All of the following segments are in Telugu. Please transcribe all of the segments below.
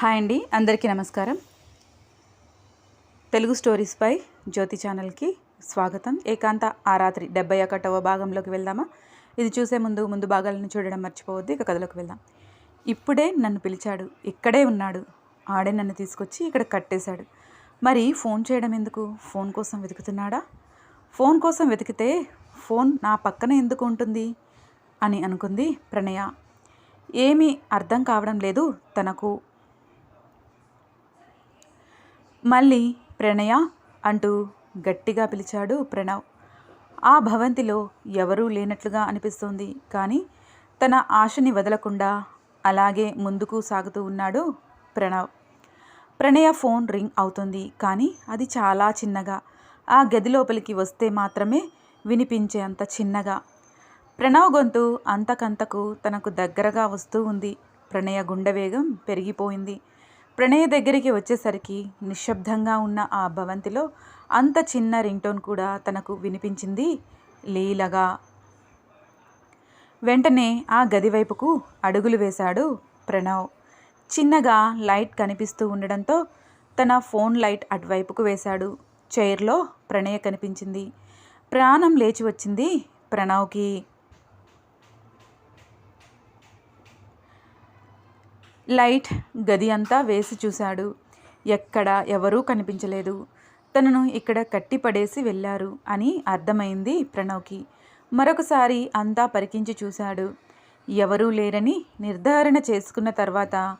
హాయ్ అండి అందరికీ నమస్కారం. తెలుగు స్టోరీస్పై జ్యోతి ఛానల్కి స్వాగతం. ఏకాంత ఆ రాత్రి డెబ్బై ఒకటవ భాగంలోకి వెళ్దామా? ఇది చూసే ముందు ముందు భాగాలను చూడడం మర్చిపోవద్దు ఇక కథలోకి వెళ్దాం. ఇప్పుడే నన్ను పిలిచాడు ఇక్కడే ఉన్నాడు ఆడే నన్ను తీసుకొచ్చి ఇక్కడ కట్టేశాడు. మరి ఫోన్ చేయడం ఎందుకు? ఫోన్ కోసం వెతుకుతున్నాడా? ఫోన్ కోసం వెతికితే ఫోన్ నా పక్కన ఎందుకు ఉంటుంది? అని అనుకుంది ప్రణయ. ఏమీ అర్థం కావడం లేదు తనకు మళ్ళీ ప్రణయ అంటూ గట్టిగా పిలిచాడు ప్రణవ్. ఆ భవంతిలో ఎవరూ లేనట్లుగా అనిపిస్తోంది. కానీ తన ఆశని వదలకుండా అలాగే ముందుకు సాగుతూ ఉన్నాడు ప్రణవ్. ప్రణయ ఫోన్ రింగ్ అవుతుంది. కానీ అది చాలా చిన్నగా ఆ గది లోపలికి వస్తే మాత్రమే వినిపించే అంత చిన్నగా. ప్రణవ్ గొంతు అంతకంతకు తనకు దగ్గరగా వస్తూ ఉంది. ప్రణయ గుండె వేగం పెరిగిపోయింది. ప్రణయ దగ్గరికి వచ్చేసరికి నిశ్శబ్దంగా ఉన్న ఆ భవంతిలో అంత చిన్న రింగ్టోన్ కూడా తనకు వినిపించింది లీలగా. వెంటనే ఆ గది వైపుకు అడుగులు వేశాడు ప్రణవ్. చిన్నగా లైట్ కనిపిస్తూ ఉండడంతో తన ఫోన్ లైట్ అటువైపుకు వేశాడు. చైర్లో ప్రణయ కనిపించింది. ప్రాణం లేచి వచ్చింది ప్రణవ్కి. లైట్ గది అంతా వేసి చూశాడు. ఎక్కడ ఎవరూ కనిపించలేదు. తనను ఇక్కడ కట్టిపడేసి వెళ్ళారు అని అర్థమైంది ప్రణవ్కి. మరొకసారి అంతా పరికించి చూశాడు. ఎవరూ లేరని నిర్ధారణ చేసుకున్న తర్వాత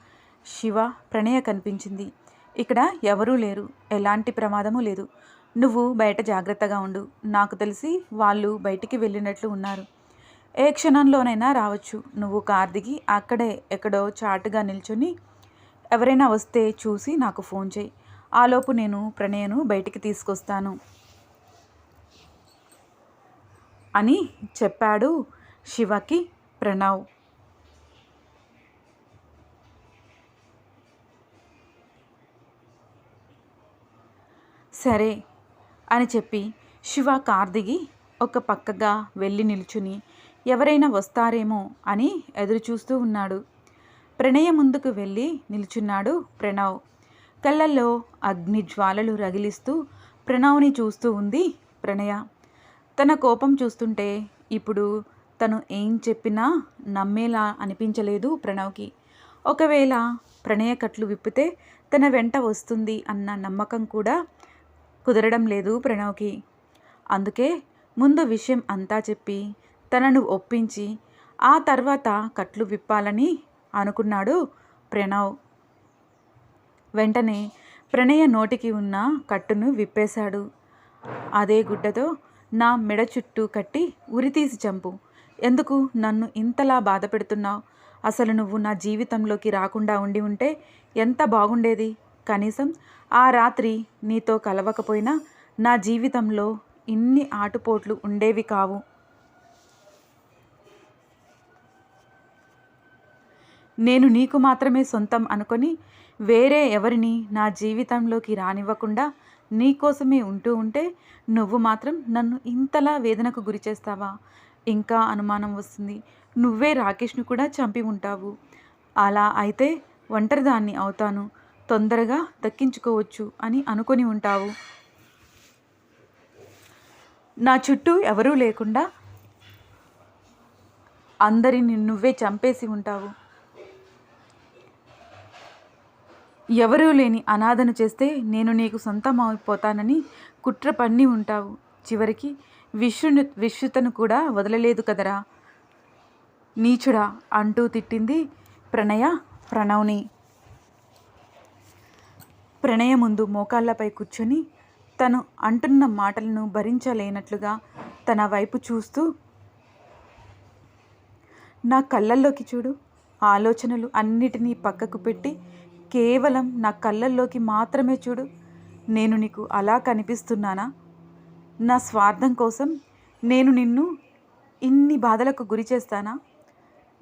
శివ ప్రణయ కనిపించింది. ఇక్కడ ఎవరూ లేరు. ఎలాంటి ప్రమాదము లేదు. నువ్వు బయట జాగ్రత్తగా ఉండు. నాకు తెలిసి వాళ్ళు బయటికి వెళ్ళినట్లు ఉన్నారు. ఏ క్షణంలోనైనా రావచ్చు. నువ్వు కార్ దిగి అక్కడే ఎక్కడో చాటుగా నిల్చొని ఎవరైనా వస్తే చూసి నాకు ఫోన్ చేయి. ఆలోపు నేను ప్రణయను బయటికి తీసుకొస్తాను. అని చెప్పాడు శివకి ప్రణవ్. సరే అని చెప్పి శివ కార్ దిగి ఒక పక్కగా వెళ్ళి నిల్చుని ఎవరైనా వస్తారేమో అని ఎదురుచూస్తూ ఉన్నాడు. ప్రణయ ముందుకు వెళ్ళి నిల్చున్నాడు ప్రణవ్. కళ్ళల్లో అగ్ని జ్వాలలు రగిలిస్తూ ప్రణవ్ని చూస్తూ ఉంది ప్రణయ. తన కోపం చూస్తుంటే ఇప్పుడు తను ఏం చెప్పినా నమ్మేలా అనిపించలేదు ప్రణవ్కి. ఒకవేళ ప్రణయ కట్లు విప్పితే తన వెంట వస్తుంది అన్న నమ్మకం కూడా కుదరడం లేదు ప్రణవ్కి. అందుకే ముందు విషయం అంతా చెప్పి తనను ఒప్పించి ఆ తర్వాత కట్లు విప్పాలని అనుకున్నాడు ప్రణవ్. వెంటనే ప్రణయ నోటికి ఉన్న కట్టును విప్పేశాడు. అదే గుడ్డతో నా మెడ చుట్టూ కట్టి ఉరితీసి చంపు. ఎందుకు నన్ను ఇంతలా బాధ పెడుతున్నావు? అసలు నువ్వు నా జీవితంలోకి రాకుండా ఉండి ఉంటే ఎంత బాగుండేది? కనీసం ఆ రాత్రి నీతో కలవకపోయినా నా జీవితంలో ఇన్ని ఆటుపోట్లు ఉండేవి కావు. నేను నీకు మాత్రమే సొంతం అనుకొని వేరే ఎవరిని నా జీవితంలోకి రానివ్వకుండా నీకోసమే ఉంటూ ఉంటే నువ్వు మాత్రం నన్ను ఇంతలా వేదనకు గురి చేస్తావా? ఇంకా అనుమానం వస్తుంది. నువ్వే రాకేష్ను కూడా చంపి ఉంటావు. అలా అయితే ఒంటరిదాన్ని అవుతాను. తొందరగా దక్కించుకోవచ్చు అని అనుకొని ఉంటావు. నా చుట్టూ ఎవరూ లేకుండా అందరిని నువ్వే చంపేసి ఉంటావు. ఎవరూ లేని అనాథను చేస్తే నేను నీకు సొంతం అయిపోతానని కుట్ర పన్ని ఉంటావు. చివరికి విశ్వను విశ్రుతను కూడా వదలలేదు కదరా. నీచుడా అంటూ తిట్టింది ప్రణయ ప్రణవ్ని. ప్రణయ ముందు మోకాళ్ళపై కూర్చొని తను అంటున్న మాటలను భరించలేనట్లుగా తన వైపు చూస్తూ నా కళ్ళల్లోకి చూడు ఆలోచనలు అన్నిటినీ పక్కకు పెట్టి కేవలం నా కళ్ళల్లోకి మాత్రమే చూడు నేను నీకు అలా కనిపిస్తున్నానా? నా స్వార్థం కోసం నేను నిన్ను ఇన్ని బాధలకు గురి చేస్తానా?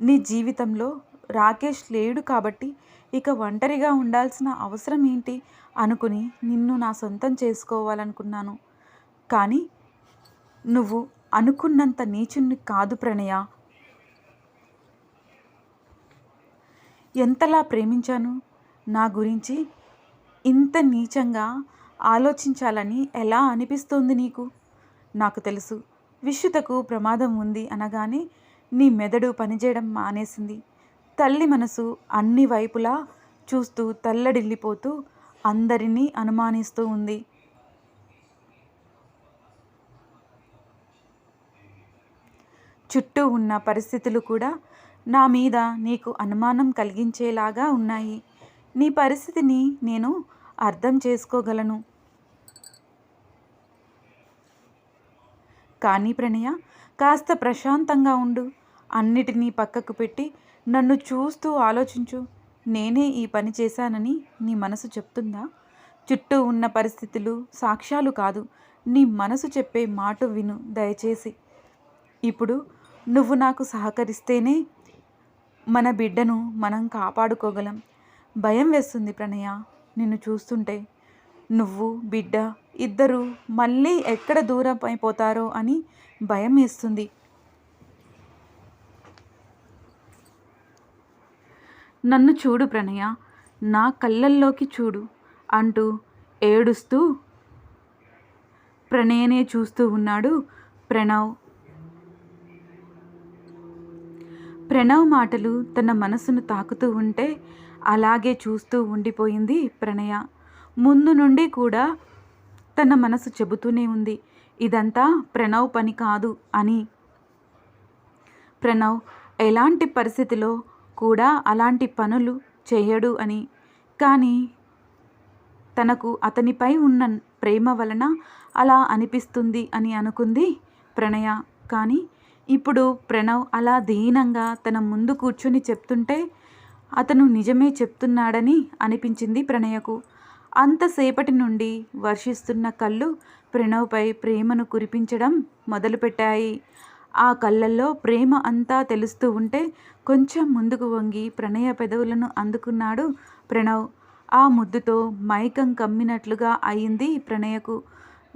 నీ జీవితంలో రాకేష్ లేడు కాబట్టి ఇక ఒంటరిగా ఉండాల్సిన అవసరం ఏంటి అనుకుని నిన్ను నా సొంతం చేసుకోవాలనుకున్నాను. కానీ నువ్వు అనుకున్నంత నీచుణ్ణి కాదు ప్రణయ. ఎంతలా ప్రేమించాను? నా గురించి ఇంత నీచంగా ఆలోచించాలని ఎలా అనిపిస్తోంది నీకు? నాకు తెలుసు. విష్యుతకు ప్రమాదం ఉంది అనగానే నీ మెదడు పనిచేయడం మానేసింది. తల్లి మనసు అన్ని వైపులా చూస్తూ తల్లడిల్లిపోతూ అందరినీ అనుమానిస్తూ ఉంది. చుట్టూ ఉన్న పరిస్థితులు కూడా నా మీద నీకు అనుమానం కలిగించేలాగా ఉన్నాయి. నీ పరిస్థితిని నేను అర్థం చేసుకోగలను. కానీ ప్రణయ కాస్త ప్రశాంతంగా ఉండు. అన్నిటినీ పక్కకు పెట్టి నన్ను చూస్తూ ఆలోచించు. నేనే ఈ పని చేశానని నీ మనసు చెప్తుందా? చుట్టూ ఉన్న పరిస్థితులు సాక్ష్యాలు కాదు. నీ మనసు చెప్పే మాట విను దయచేసి. ఇప్పుడు నువ్వు నాకు సహకరిస్తేనే మన బిడ్డను మనం కాపాడుకోగలం. భయం వేస్తుంది ప్రణయ నిన్ను చూస్తుంటే. నువ్వు బిడ్డ ఇద్దరు మళ్ళీ ఎక్కడ దూరం అయిపోతారో అని భయం వేస్తుంది. నన్ను చూడు ప్రణయ నా కళ్ళల్లోకి చూడు అంటూ ఏడుస్తూ ప్రణయనే చూస్తూ ఉన్నాడు ప్రణవ్. ప్రణవ్ మాటలు తన మనసును తాకుతూ ఉంటే అలాగే చూస్తూ ఉండిపోయింది ప్రణయ. ముందు నుండి కూడా తన మనసు చెబుతూనే ఉంది. ఇదంతా ప్రణవ్ పని కాదు అని. ప్రణవ్ ఎలాంటి పరిస్థితిలో కూడా అలాంటి పనులు చేయడు అని. కానీ తనకు అతనిపై ఉన్న ప్రేమ వలన అలా అనిపిస్తుంది అని అనుకుంది ప్రణయ. కానీ ఇప్పుడు ప్రణవ్ అలా దీనంగా తన ముందు కూర్చుని చెప్తుంటే అతను నిజమే చెప్తున్నాడని అనిపించింది ప్రణయకు. అంతసేపటి నుండి వర్షిస్తున్న కళ్ళు ప్రణవ్పై ప్రేమను కురిపించడం మొదలుపెట్టాయి. ఆ కళ్ళల్లో ప్రేమ అంతా తెలుస్తూ ఉంటే కొంచెం ముందుకు వంగి ప్రణయ పెదవులను అందుకున్నాడు ప్రణవ్. ఆ ముద్దుతో మైకం కమ్మినట్లుగా అయింది ప్రణయకు.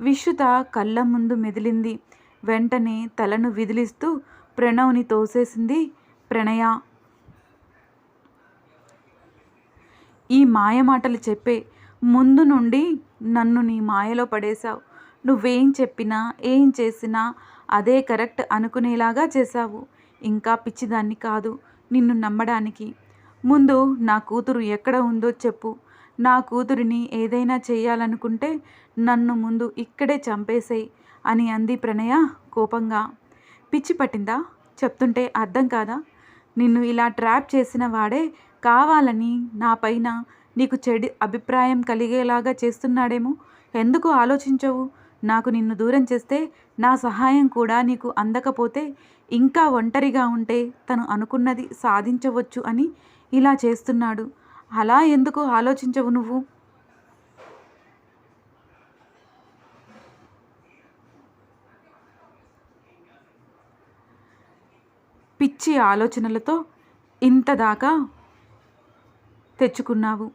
విశ్రుత కళ్ళ ముందు మెదిలింది. వెంటనే తలను విదిలిస్తూ ప్రణవ్ని తోసేసింది ప్రణయ. ఈ మాయమాటలు చెప్పే ముందు నుండి నన్ను నీ మాయలో పడేశావు. నువ్వేం చెప్పినా ఏం చేసినా అదే కరెక్ట్ అనుకునేలాగా చేశావు. ఇంకా పిచ్చిదాన్ని కాదు నిన్ను నమ్మడానికి. ముందు నా కూతురు ఎక్కడ ఉందో చెప్పు. నా కూతురిని ఏదైనా చేయాలనుకుంటే నన్ను ముందు ఇక్కడే చంపేసేయి అని అంది ప్రణయ కోపంగా. పిచ్చి పట్టిందా? చెప్తుంటే అర్థం కాదా? నిన్ను ఇలా ట్రాప్ చేసిన వాడే కావాలని నా పైన నీకు చెడు అభిప్రాయం కలిగేలాగా చేస్తున్నాడేమో? ఎందుకు ఆలోచించవు? నాకు నిన్ను దూరం చేస్తే నా సహాయం కూడా నీకు అందకపోతే ఇంకా ఒంటరిగా ఉంటే తను అనుకున్నది సాధించవచ్చు అని ఇలా చేస్తున్నాడు. అలా ఎందుకు ఆలోచించవు నువ్వు? పిచ్చి ఆలోచనలతో ఇంతదాకా తెచ్చుకున్నావు.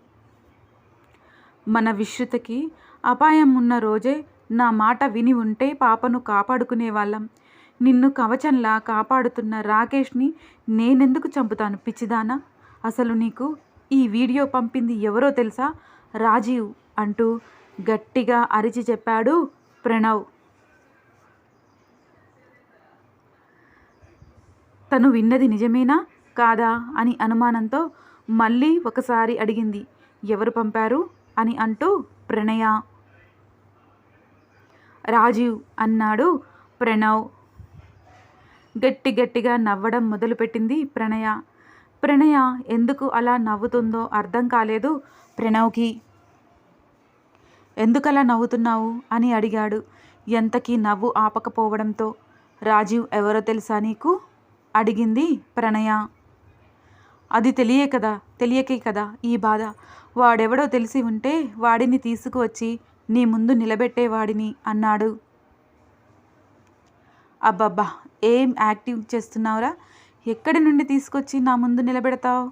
మన విశ్రుతకి అపాయం ఉన్న రోజే నా మాట విని ఉంటే పాపను కాపాడుకునే వాళ్ళం. నిన్ను కవచంలా కాపాడుతున్న రాకేష్ని నేనెందుకు చంపుతాను పిచ్చిదానా? అసలు నీకు ఈ వీడియో పంపింది ఎవరో తెలుసా? రాజీవ్ అంటూ గట్టిగా అరిచి చెప్పాడు ప్రణవ్. తను విన్నది నిజమేనా కాదా అని అనుమానంతో మళ్ళీ ఒకసారి అడిగింది. ఎవరు పంపారు? అని అంటూ ప్రణయ. రాజీవ్ అన్నాడు ప్రణవ్. గట్టి గట్టిగా నవ్వడం మొదలుపెట్టింది ప్రణయ. ప్రణయ ఎందుకు అలా నవ్వుతుందో అర్థం కాలేదు ప్రణవ్కి. ఎందుకలా నవ్వుతున్నావు? అని అడిగాడు. ఎంతకీ నవ్వు ఆపకపోవడంతో. రాజీవ్ ఎవరో తెలుసా నీకు? అడిగింది ప్రణయ. అది తెలియే కదా తెలియకే కదా ఈ బాధ. వాడెవడో తెలిసి ఉంటే వాడిని తీసుకువచ్చి నీ ముందు నిలబెట్టేవాడిని అన్నాడు. అబ్బబ్బా ఏం యాక్టివ్ చేస్తున్నావురా? ఎక్కడి నుండి తీసుకొచ్చి నా ముందు నిలబెడతావు?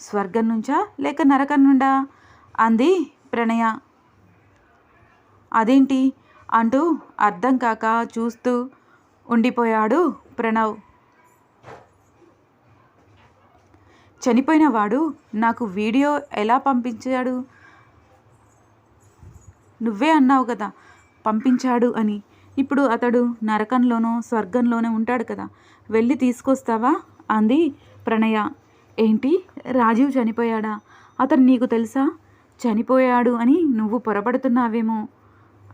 స్వర్గం నుంచా లేక నరకం నుండా? అంది ప్రణయ. అదేంటి? అంటూ అర్థం కాక చూస్తూ ఉండిపోయాడు ప్రణవ్. చనిపోయిన వాడు నాకు వీడియో ఎలా పంపించాడు? నువ్వే అన్నావు కదా పంపించాడు అని. ఇప్పుడు అతడు నరకంలోనో స్వర్గంలోనే ఉంటాడు కదా. వెళ్ళి తీసుకొస్తావా? అంది ప్రణయ. ఏంటి? రాజీవ్ చనిపోయాడా? అతను నీకు తెలుసా? చనిపోయాడు అని నువ్వు పొరపడుతున్నావేమో?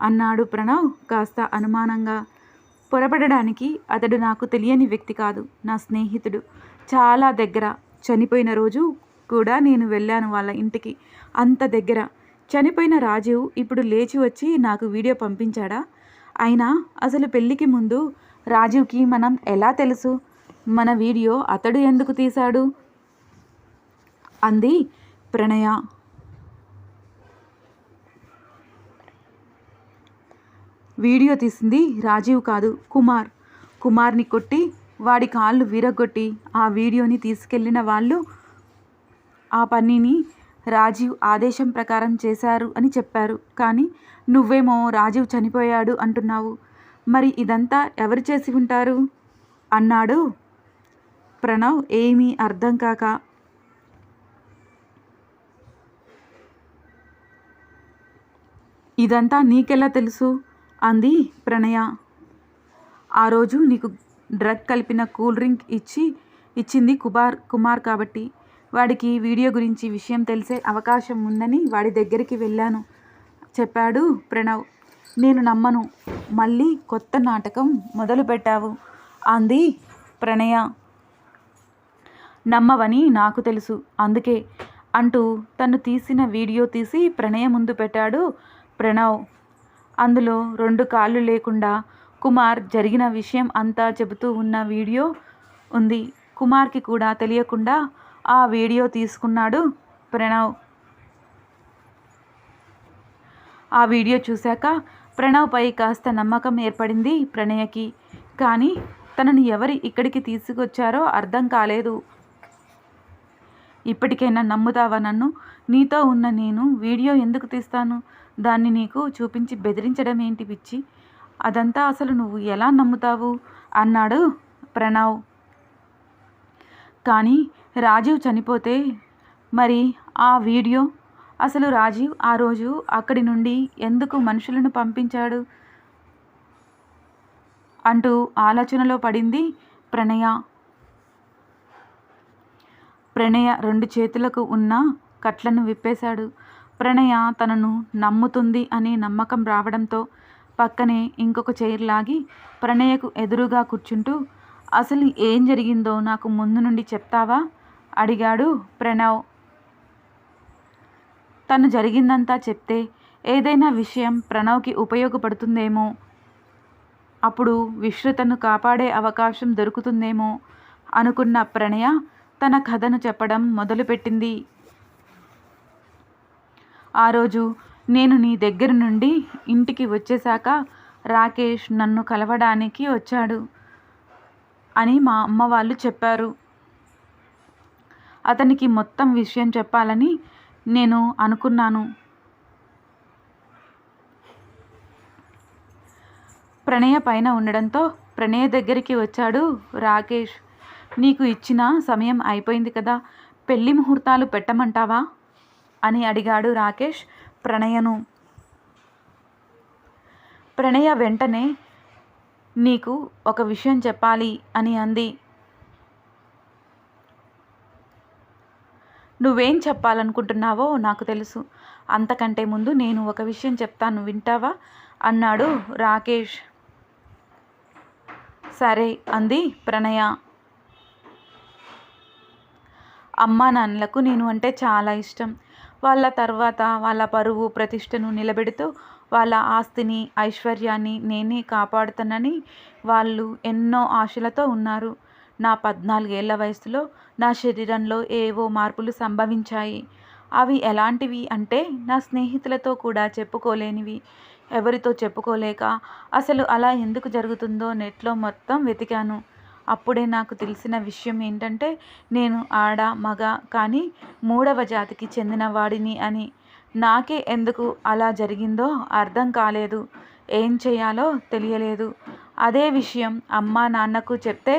అన్నాడు ప్రణవ్ కాస్త అనుమానంగా. పొరపడడానికి అతడు నాకు తెలియని వ్యక్తి కాదు నా స్నేహితుడు. చాలా దగ్గర. చనిపోయిన రోజు కూడా నేను వెళ్ళాను వాళ్ళ ఇంటికి. అంత దగ్గర. చనిపోయిన రాజీవ్ ఇప్పుడు లేచి వచ్చి నాకు వీడియో పంపించాడా? అయినా అసలు పెళ్ళికి ముందు రాజీవ్కి మనం ఎలా తెలుసు? మన వీడియో అతడు ఎందుకు తీశాడు? అంది ప్రణయ. వీడియో తీసింది రాజీవ్ కాదు కుమార్. కుమార్ని కొట్టి వాడి కాళ్ళు విరగొట్టి ఆ వీడియోని తీసుకెళ్ళిన వాళ్ళు ఆ పనిని రాజీవ్ ఆదేశం ప్రకారం చేశారు అని చెప్పారు. కానీ నువ్వేమో రాజీవ్ చనిపోయాడు అంటున్నావు. మరి ఇదంతా ఎవరు చేసి ఉంటారు? అన్నాడు ప్రణవ్ ఏమీ అర్థం కాక. ఇదంతా నీకెలా తెలుసు? అంది ప్రణయ. ఆ రోజు నీకు డ్రగ్ కలిపిన కూల్ డ్రింక్ ఇచ్చి ఇచ్చింది కుమార్ కుమార్ కాబట్టి. వాడికి వీడియో గురించి విషయం తెలిసే అవకాశం ఉందని వాడి దగ్గరికి వెళ్ళాను. చెప్పాడు ప్రణవ్. నేను నమ్మను. మళ్ళీ కొత్త నాటకం మొదలుపెట్టావు అంది ప్రణయ. నమ్మవని నాకు తెలుసు. అందుకే అంటూ తను తీసిన వీడియో తీసి ప్రణయ ముందు పెట్టాడు ప్రణవ్. అందులో రెండు కాళ్ళు లేకుండా కుమార్ జరిగిన విషయం అంతా చెబుతూ ఉన్న వీడియో ఉంది. కుమార్కి కూడా తెలియకుండా ఆ వీడియో తీసుకున్నాడు ప్రణవ్. ఆ వీడియో చూశాక ప్రణవ్పై కాస్త నమ్మకం ఏర్పడింది ప్రణయకి. కానీ తనని ఎవరి ఇక్కడికి తీసుకొచ్చారో అర్థం కాలేదు. ఇప్పటికైనా నమ్ముతావా నన్ను? నీతో ఉన్న నేను వీడియో ఎందుకు తీస్తాను? దాన్ని నీకు చూపించి బెదిరించడం ఏంటి పిచ్చి? అదంతా అసలు నువ్వు ఎలా నమ్ముతావు? అన్నాడు ప్రణవ్. కానీ రాజీవ్ చనిపోతే మరి ఆ వీడియో? అసలు రాజీవ్ ఆ రోజు అక్కడి నుండి ఎందుకు మనుషులను పంపించాడు? అంటూ ఆలోచనలో పడింది ప్రణయ. ప్రణయ రెండు చేతులకు ఉన్న కట్లను విప్పేశాడు. ప్రణయ తనను నమ్ముతుంది అనే నమ్మకం రావడంతో పక్కనే ఇంకొక చైర్ లాగి ప్రణయకు ఎదురుగా కూర్చుంటూ అసలు ఏం జరిగిందో నాకు ముందు నుండి చెప్తావా? అడిగాడు ప్రణవ్. తను జరిగిందంతా చెప్తే ఏదైనా విషయం ప్రణవ్కి ఉపయోగపడుతుందేమో అప్పుడు విశ్రుతను కాపాడే అవకాశం దొరుకుతుందేమో అనుకున్న ప్రణయ తన కథను చెప్పడం మొదలుపెట్టింది. ఆ రోజు నేను నీ దగ్గర నుండి ఇంటికి వచ్చేశాక రాకేష్ నన్ను కలవడానికి వచ్చాడు అని మా అమ్మ వాళ్ళు చెప్పారు. అతనికి మొత్తం విషయం చెప్పాలని నేను అనుకున్నాను. ప్రణయ పైన ఉండడంతో ప్రణయ దగ్గరికి వచ్చాడు రాకేష్. నీకు ఇచ్చిన సమయం అయిపోయింది కదా పెళ్ళి ముహూర్తాలు పెట్టమంటావా? అని అడిగాడు రాకేష్. ప్రణయను. ప్రణయ వెంటనే నీకు ఒక విషయం చెప్పాలి అని అంది. నువ్వేం చెప్పాలనుకుంటున్నావో నాకు తెలుసు. అంతకంటే ముందు నేను ఒక విషయం చెప్తాను వింటావా? అన్నాడు రాకేష్. సరే అంది ప్రణయ. అమ్మా నాన్నలకు నేను అంటే చాలా ఇష్టం. వాళ్ళ తర్వాత వాళ్ళ పరువు ప్రతిష్టను నిలబెడుతూ వాళ్ళ ఆస్తిని ఐశ్వర్యాన్ని నేనే కాపాడుతానని వాళ్ళు ఎన్నో ఆశలతో ఉన్నారు. నా పద్నాలుగేళ్ళ వయసులో నా శరీరంలో ఏవో మార్పులు సంభవించాయి. అవి ఎలాంటివి అంటే నా స్నేహితులతో కూడా చెప్పుకోలేనివి. ఎవరితో చెప్పుకోలేక అసలు అలా ఎందుకు జరుగుతుందో నెట్లో మొత్తం వెతికాను. అప్పుడే నాకు తెలిసిన విషయం ఏంటంటే నేను ఆడ మగ కానీ మూడవ జాతికి చెందిన వాడిని అని. నాకే ఎందుకు అలా జరిగిందో అర్థం కాలేదు. ఏం చేయాలో తెలియలేదు. అదే విషయం అమ్మా నాన్నకు చెప్తే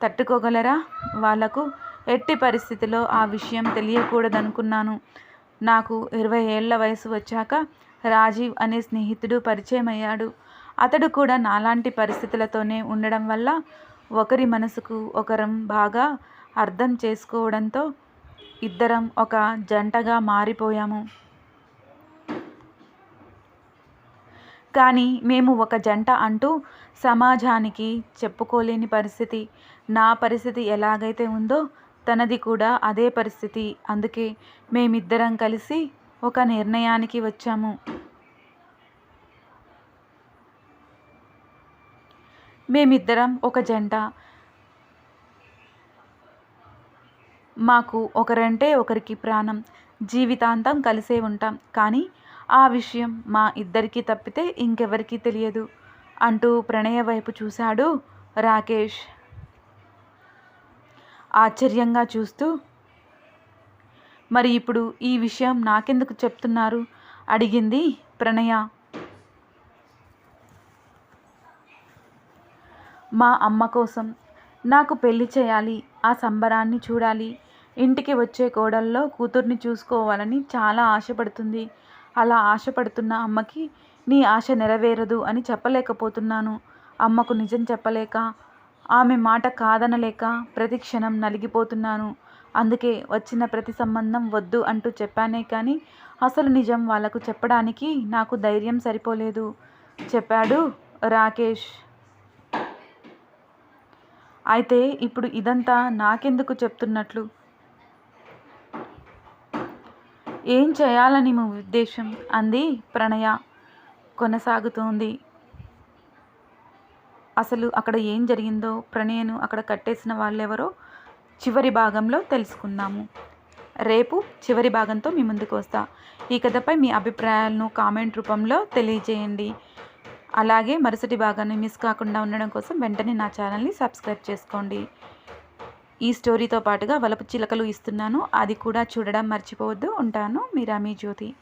తట్టుకోగలరా? వాళ్ళకు ఎట్టి పరిస్థితిలో ఆ విషయం తెలియకూడదనుకున్నాను. నాకు ఇరవై ఏళ్ళ వయసు వచ్చాక రాజీవ్ అనే స్నేహితుడు పరిచయం అయ్యాడు అతడు కూడా నాలాంటి పరిస్థితులతోనే ఉండడం వల్ల ఒకరి మనసుకు ఒకరం బాగా అర్థం చేసుకోవడంతో ఇద్దరం ఒక జంటగా మారిపోయాము. కానీ మేము ఒక జంట అంటూ సమాజానికి చెప్పుకోలేని పరిస్థితి. నా పరిస్థితి ఎలాగైతే ఉందో తనది కూడా అదే పరిస్థితి. అందుకే మేమిద్దరం కలిసి ఒక నిర్ణయానికి వచ్చాము. మేమిద్దరం ఒక జంట. మాకు ఒకరంటే ఒకరికి ప్రాణం జీవితాంతం కలిసే ఉంటాం. కానీ ఆ విషయం మా ఇద్దరికీ తప్పితే ఇంకెవరికీ తెలియదు అంటూ ప్రణయ వైపు చూశాడు రాకేష్. ఆశ్చర్యంగా చూస్తూ మరి ఇప్పుడు ఈ విషయం నాకెందుకు చెప్తున్నారు? అడిగింది ప్రణయ. మా అమ్మ కోసం. నాకు పెళ్ళి చేయాలి ఆ సంబరాన్ని చూడాలి. ఇంటికి వచ్చే కోడల్లో కూతుర్ని చూసుకోవాలని చాలా ఆశపడుతుంది. అలా ఆశపడుతున్న అమ్మకి నీ ఆశ నెరవేరదు అని చెప్పలేకపోతున్నాను. అమ్మకు నిజం చెప్పలేక ఆమె మాట కాదనలేక ప్రతి క్షణం నలిగిపోతున్నాను. అందుకే వచ్చిన ప్రతి సంబంధం వద్దు అంటూ చెప్పానే కానీ అసలు నిజం వాళ్ళకు చెప్పడానికి నాకు ధైర్యం సరిపోలేదు. చెప్పాడు రాకేష్. అయితే ఇప్పుడు ఇదంతా నాకెందుకు చెప్తున్నట్లు? ఏం చేయాలని మీ ఉద్దేశం? అంది ప్రణయ. కొనసాగుతోంది. అసలు అక్కడ ఏం జరిగిందో ప్రణయను అక్కడ కట్టేసిన వాళ్ళెవరో చివరి భాగంలో తెలుసుకుందాము. రేపు చివరి భాగంతో మీ ముందుకు వస్తా. ఈ కథపై మీ అభిప్రాయాలను కామెంట్ రూపంలో తెలియజేయండి. అలాగే మరుసటి భాగాన్ని మిస్ కాకుండా ఉండడం కోసం వెంటనే నా ఛానల్ని సబ్స్క్రైబ్ చేసుకోండి. ఈ స్టోరీతో పాటుగా వలపు చిలకలు ఇస్తున్నాను. అది కూడా చూడడం మర్చిపోవద్దు. ఉంటాను. మీరా మీ జ్యోతి.